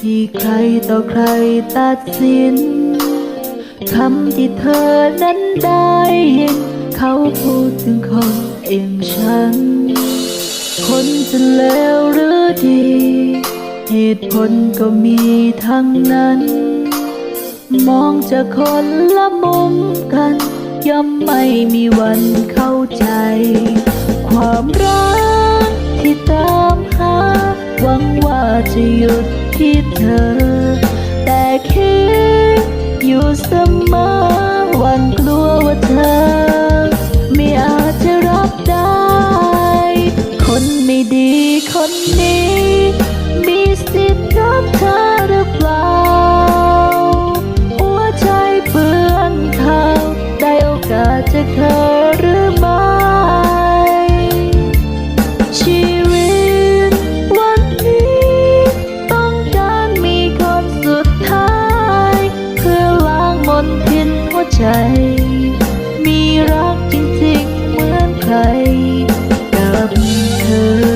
ที่ใครต่อใครตัดสินคำที่เธอนั้นได้ยินเขาพูดถึงคนเองฉัน คนจะเลวหรือดี เหตุผลก็มีทั้งนั้น มองจากคนละมุมกัน ย่อมไม่มีวันเข้าใจ ความรักที่ตามหา หวังว่าจะหยุด ที่เธอ ใจ มีรักจริงๆเหมือนใครกับเธอ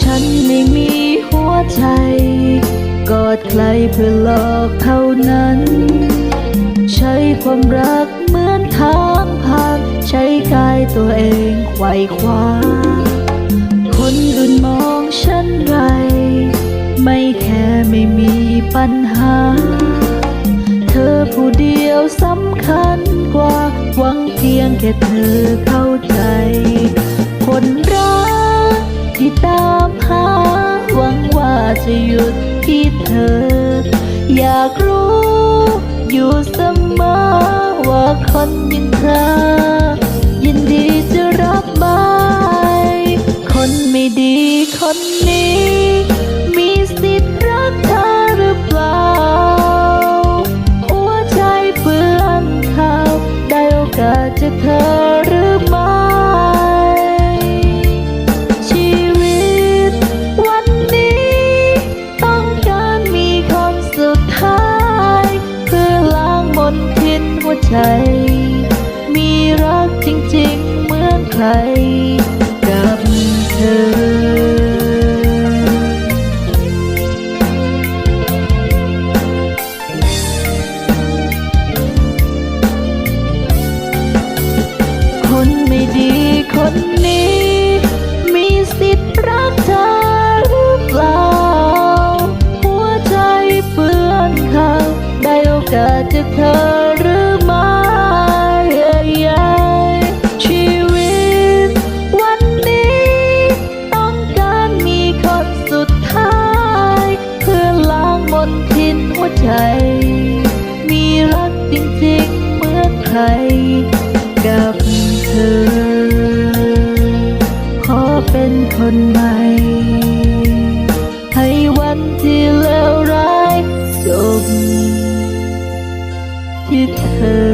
ฉันไม่มีหัวใจ กอดใครเพื่อหลอกเท่านั้น ใช้ความรักเหมือนทางผ่าน ใช้กายตัวเองไขว่คว้า ปัญหา เธอผู้เดียวสำคัญกว่า หวังเพียงแค่เธอเข้าใจ คนรักที่ตามหา หวังว่าจะหยุดที่เธอ อยากรู้อยู่เสมอว่าคนอย่างเธอ นหัวใจมีรักจริงๆเหมือนใครกับเธอคนไม่ดีคนนี้ มีสิทธิ์รักเธอหรือเปล่า หัวใจเปื้อนขาได้โอกาสจากเธอ ชัยกับเธอ ขอเป็นคนใหม่ ให้วันที่เลวร้ายจบที่เธอ